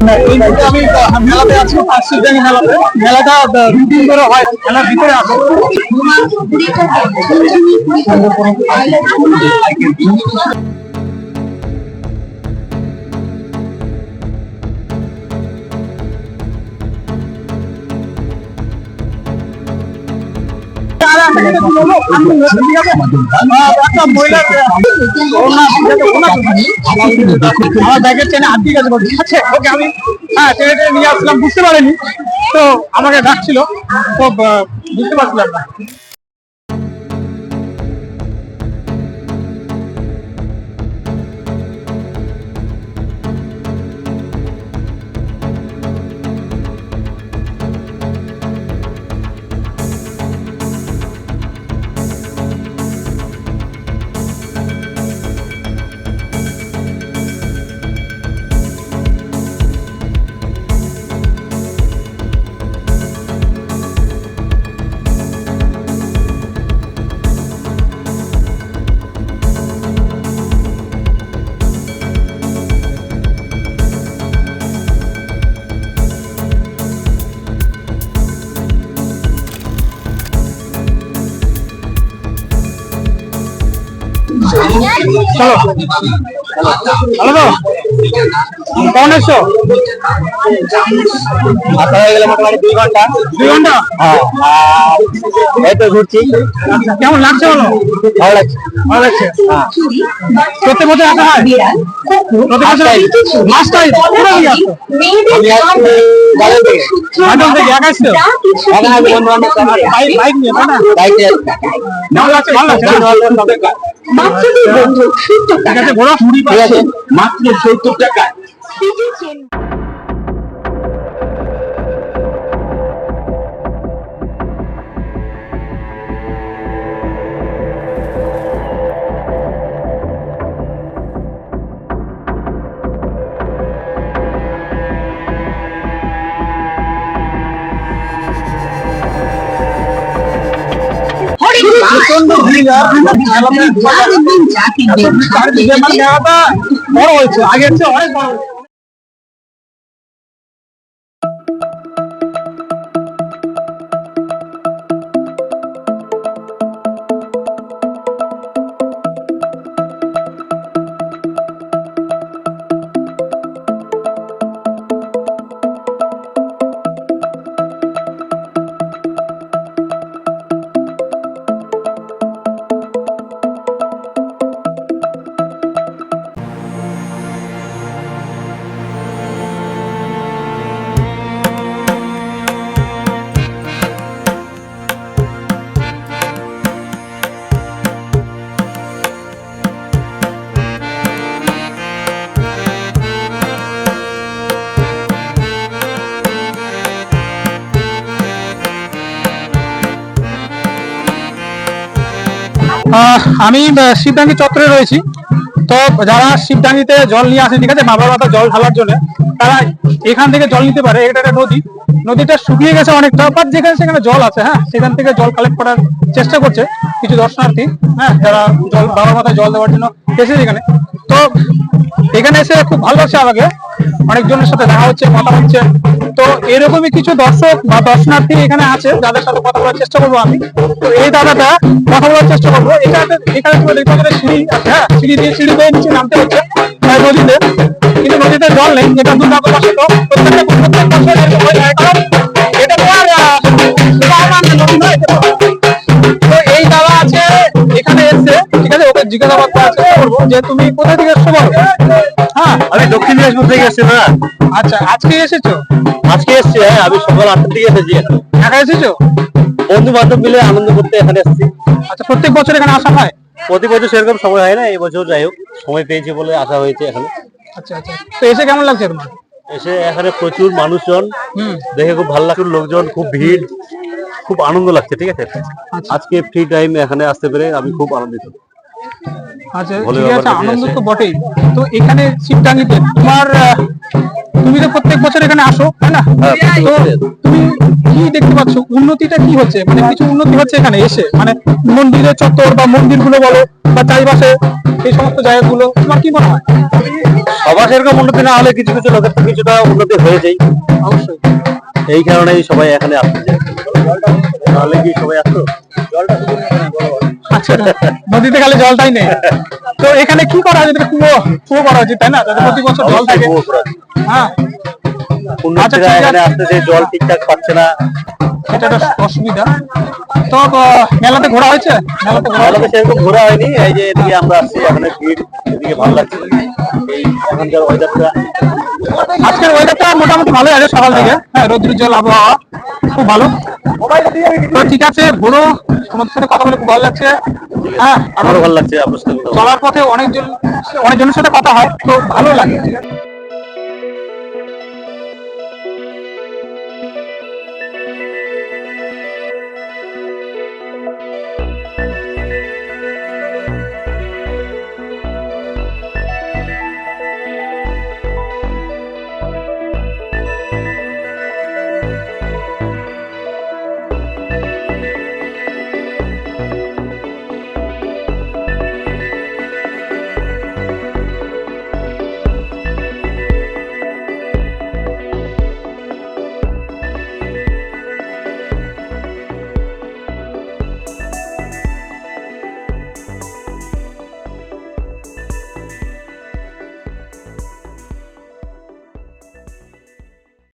আমি একটা মহিলার আমার ব্যাগের চেনে আর ঠিক আছে ঠিক আছে, ওকে আমি হ্যাঁ নিয়ে বুঝতে পারিনি। তো আমাকে ডাকছিল। তো বুঝতে পারছিলাম না। চলো হ্যালো তো কেমন এসছো আপনারা গেলে মোটামুটি দুই ঘণ্টা দুই ঘণ্টা হ্যাঁ এই তো ঘুরছি কেমন লাগছে বলো ভালো লাগছে ভালো লাগছে প্রত্যেক বছর আসা হয় লাস্ট টাইম। বাইক নিয়ে। কেমন লাগছে ভালো লাগছে বাচ্চাদের বন্ধু সত্তর টাকা। মাত্র সত্তর টাকা। প্রচণ্ড ভিড় বড় হয়েছে আগের চেয়ে অনেক বড় আমি শিবডাঙ্গি চত্বরে রয়েছি। তো যারা শিবডাঙ্গিতে জল নিয়ে আসে ঠিক আছে মা বাবা জল ঢালার জন্য তারা এখান থেকে জল নিতে পারে, এটা একটা নদী। নদীটা শুকিয়ে গেছে অনেকটা বাট যেখানে সেখানে জল আছে হ্যাঁ? সেখান থেকে জল কালেক্ট করার চেষ্টা করছে কিছু দর্শনার্থী হ্যাঁ? যারা জল, বাবার মাথায় জল দেওয়ার জন্য এসেছে এখানে। তো এখানে এসে খুব ভালো লাগছে আমাকে। অনেকজনের সাথে দেখা হচ্ছে, কথা হচ্ছে। তো এরকমই কিছু দর্শক বা দর্শনার্থী এখানে আছে, যাদের সাথে কথা বলার চেষ্টা করব আমি। তো এই দাদাটা কথা বলার চেষ্টা করব। এখানে এখানে সিঁড়ি আছে হ্যাঁ? সিঁড়ি দিয়ে সিঁড়ি দিয়ে নিচে নামতে হচ্ছে। নদীতে কিন্তু নদীতে জল নেই যেটা দুর্ভাগ্যবশত প্রত্যেকটা প্রত্যেক বছর এরকম হয়ে যায় কারণ এটা তো আর নদী নয় তো। তো এই দাদা আছে এখানে এসছে ঠিক আছে ওকে জিজ্ঞাসাবাদ করার চেষ্টা করব? যে তুমি কোথা থেকে এসছো বলো? হ্যাঁ। আমি দক্ষিণ দিনাজপুর থেকে এসেছি না আচ্ছা আজকে এসেছ? আজকে এসেছি হ্যাঁ আমি সকাল আটটার দিকে এসেছি। এখানে। একা এসেছ? বন্ধু বান্ধব মিলে আনন্দ করতে এখানে এসেছি। আচ্ছা প্রত্যেক বছর এখানে আসা হয়? প্রতি বছর সেরকম সময় হয় না এই বছর যাই হোক সময় পেয়েছি বলে আসা হয়েছে এখানে। আচ্ছা আচ্ছা। তো এসে কেমন লাগছে তোমার? এসে এখানে প্রচুর মানুষজন দেখে খুব ভালো লাগছে লোকজন খুব ভিড় খুব আনন্দ লাগছে ঠিক আছে? আজকে ফ্রি টাইম এখানে আসতে পেরে আমি খুব আনন্দিত। আচ্ছা ঠিক আছে আনন্দ তো বটেই। তো এখানে শিবটাঙ্গিতে তোমার তুমি তো প্রত্যেক বছর এখানে আসো তাই না? হ্যাঁ, তো তুমি কি দেখতে পাচ্ছ? উন্নতিটা কি হচ্ছে? মানে কিছু উন্নতি হচ্ছে এখানে এসে? মানে মন্দিরের চত্বর বা মন্দিরগুলো বলো বা চারিপাশে এই সমস্ত জায়গাগুলো তোমার কি মনে হয়? সবার সেরকম উন্নতি না হলে কিছু কিছু লোকের কিছুটা উন্নতি হয়েছেই। অবশ্যই। এই কারণেই সবাই এখানে আসতে চায়। তাহলে কি সবাই আসতো আচ্ছা নদীতে খালি জলটাই নেই। তো এখানে কি করা হয় কুয়ো কুয়ো করা উচিত তাই না? যাতে প্রতি বছর জল থাকে। উচিত। হ্যাঁ। পুণ্যার্থীরা আছে। এখানে আসতেছে জল ঠিকঠাক পাচ্ছে না। এটা একটা অসুবিধা। তো মেলাতে ঘোরা হয়েছে? মেলাতে ঘোরা সেরকম ঘোরা হয়নি। এই যে এদিকে আমরা আসছি এখানে ভিড় এদিকে ভালো লাগছে। এখানকার ওয়েদারটা আজকের ওয়েদারটা মোটামুটি ভালোই আছে সকাল থেকে। হ্যাঁ রৌদ্রোজ্জ্বল আবহাওয়া খুব ভালো। তো ঠিক আছে ঘোরো। তোমাদের সাথে কথা বলে খুব ভালো লাগছে। হ্যাঁ আমারও ভালো লাগছে আপনার সাথে কথা চলার পথে অনেকজন অনেকজনের সাথে কথা হয় তো ভালো লাগে।